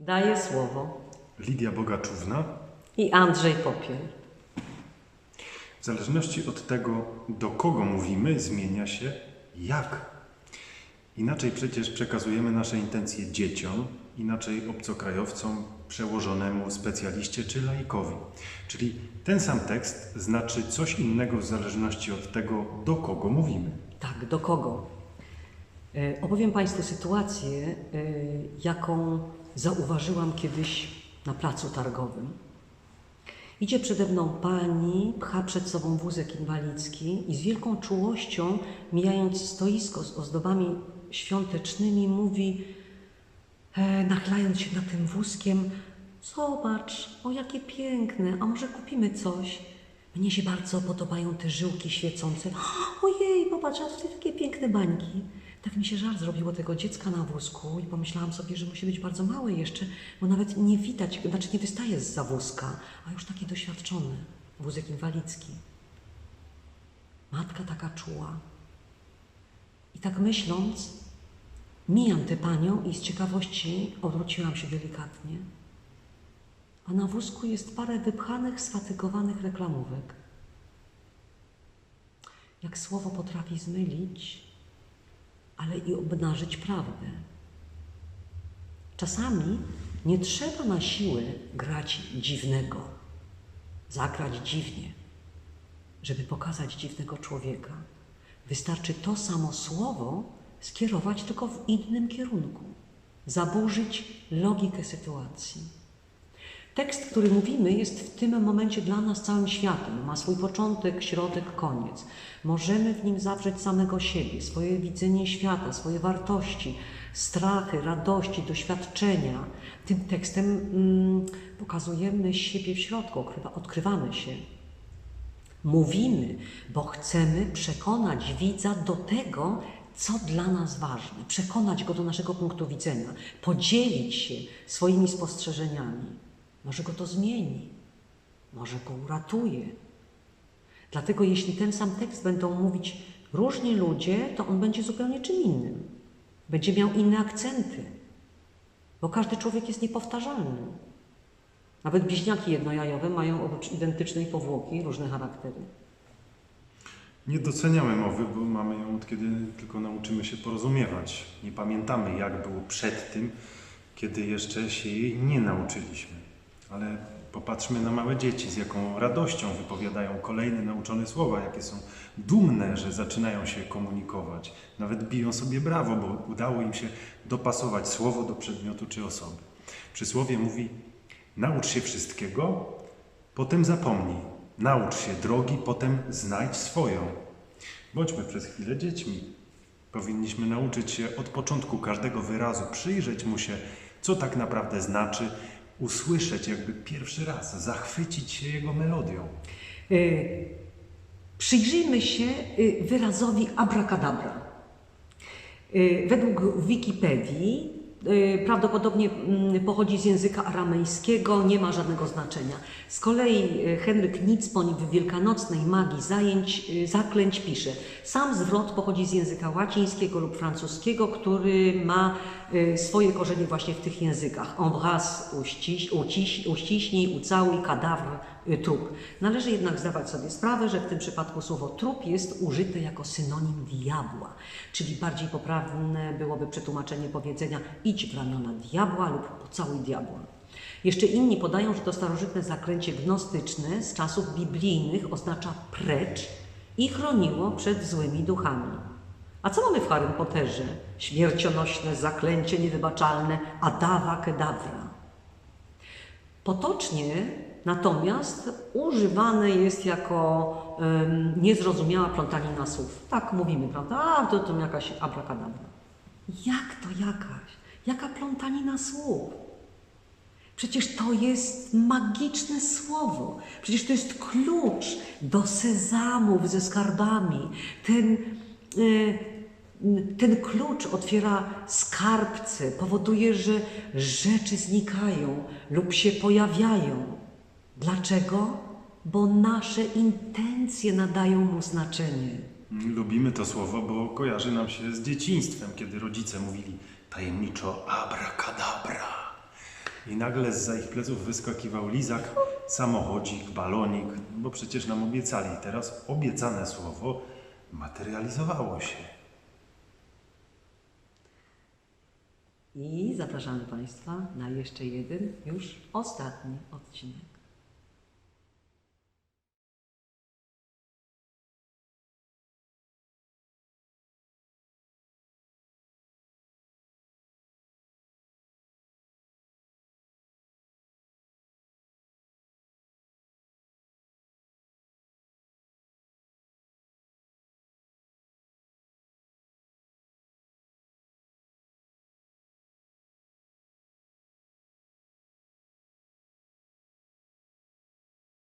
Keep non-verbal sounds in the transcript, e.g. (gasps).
Daję słowo. Lidia Bogaczówna. I Andrzej Popiel. W zależności od tego, do kogo mówimy, zmienia się jak. Inaczej przecież przekazujemy nasze intencje dzieciom, inaczej obcokrajowcom, przełożonemu specjaliście czy laikowi. Czyli ten sam tekst znaczy coś innego w zależności od tego, do kogo mówimy. Tak, do kogo? E, Opowiem Państwu sytuację, e, jaką zauważyłam kiedyś na placu targowym. Idzie przede mną pani, pcha przed sobą wózek inwalidzki i z wielką czułością, mijając stoisko z ozdobami świątecznymi, mówi, e, nachlając się nad tym wózkiem, zobacz, o jakie piękne, a może kupimy coś? Mnie się bardzo podobają te żyłki świecące. (gasps) Ojej, popatrz, a tutaj takie piękne bańki. Tak mi się żal zrobiło tego dziecka na wózku i pomyślałam sobie, że musi być bardzo małe jeszcze, bo nawet nie widać, znaczy nie wystaje z wózka, a już taki doświadczony, wózek inwalidzki. Matka taka czuła. I tak myśląc, mijam tę panią i z ciekawości obróciłam się delikatnie. A na wózku jest parę wypchanych, sfatygowanych reklamówek. Jak słowo potrafi zmylić, ale i obnażyć prawdę. Czasami nie trzeba na siłę grać dziwnego, zagrać dziwnie, żeby pokazać dziwnego człowieka. Wystarczy to samo słowo skierować tylko w innym kierunku, zaburzyć logikę sytuacji. Tekst, który mówimy, jest w tym momencie dla nas całym światem. Ma swój początek, środek, koniec. Możemy w nim zawrzeć samego siebie, swoje widzenie świata, swoje wartości, strachy, radości, doświadczenia. Tym tekstem mm, pokazujemy siebie w środku, odkrywa, odkrywamy się. Mówimy, bo chcemy przekonać widza do tego, co dla nas ważne, przekonać go do naszego punktu widzenia, podzielić się swoimi spostrzeżeniami. Może go to zmieni, może go uratuje. Dlatego, jeśli ten sam tekst będą mówić różni ludzie, to on będzie zupełnie czym innym. Będzie miał inne akcenty, bo każdy człowiek jest niepowtarzalny. Nawet bliźniaki jednojajowe mają oprócz identycznej powłoki różne charaktery. Nie doceniamy mowy, bo mamy ją od kiedy tylko nauczymy się porozumiewać. Nie pamiętamy, jak było przed tym, kiedy jeszcze się jej nie nauczyliśmy. Ale popatrzmy na małe dzieci, z jaką radością wypowiadają kolejne nauczone słowa, jakie są dumne, że zaczynają się komunikować. Nawet biją sobie brawo, bo udało im się dopasować słowo do przedmiotu czy osoby. Przysłowie mówi: naucz się wszystkiego, potem zapomnij. Naucz się drogi, potem znajdź swoją. Bądźmy przez chwilę dziećmi. Powinniśmy nauczyć się od początku każdego wyrazu, przyjrzeć mu się, co tak naprawdę znaczy, usłyszeć jakby pierwszy raz, zachwycić się jego melodią. Y, Przyjrzyjmy się y, wyrazowi abracadabra. Y, Według Wikipedii prawdopodobnie mm, pochodzi z języka aramejskiego, nie ma żadnego znaczenia. Z kolei y, Henryk Nicpoń w Wielkanocnej magii zajęć, y, zaklęć pisze. Sam zwrot pochodzi z języka łacińskiego lub francuskiego, który ma y, swoje korzenie właśnie w tych językach. Embrace, uściś, uciś, uściśnij, ucałuj, kadawr, y, trup. Należy jednak zdawać sobie sprawę, że w tym przypadku słowo trup jest użyte jako synonim diabła, czyli bardziej poprawne byłoby przetłumaczenie powiedzenia idź w ramiona diabła lub pocałuj diabła. Jeszcze inni podają, że to starożytne zaklęcie gnostyczne z czasów biblijnych oznacza precz i chroniło przed złymi duchami. A co mamy w Harrym Potterze? Śmiercionośne zaklęcie niewybaczalne Adawa Kedavra. Potocznie natomiast używane jest jako em, niezrozumiała plątanina słów. Tak mówimy, prawda? A, to, to jakaś abracadabra. Jak to jakaś? Jaka plątanina słów? Przecież to jest magiczne słowo. Przecież to jest klucz do sezamów ze skarbami. Ten, e, ten klucz otwiera skarbce, powoduje, że rzeczy znikają lub się pojawiają. Dlaczego? Bo nasze intencje nadają mu znaczenie. Lubimy to słowo, bo kojarzy nam się z dzieciństwem, kiedy rodzice mówili tajemniczo abracadabra. I nagle z ich pleców wyskakiwał lizak, samochodzik, balonik, bo przecież nam obiecali. Teraz obiecane słowo materializowało się. I zapraszamy Państwa na jeszcze jeden, już ostatni odcinek.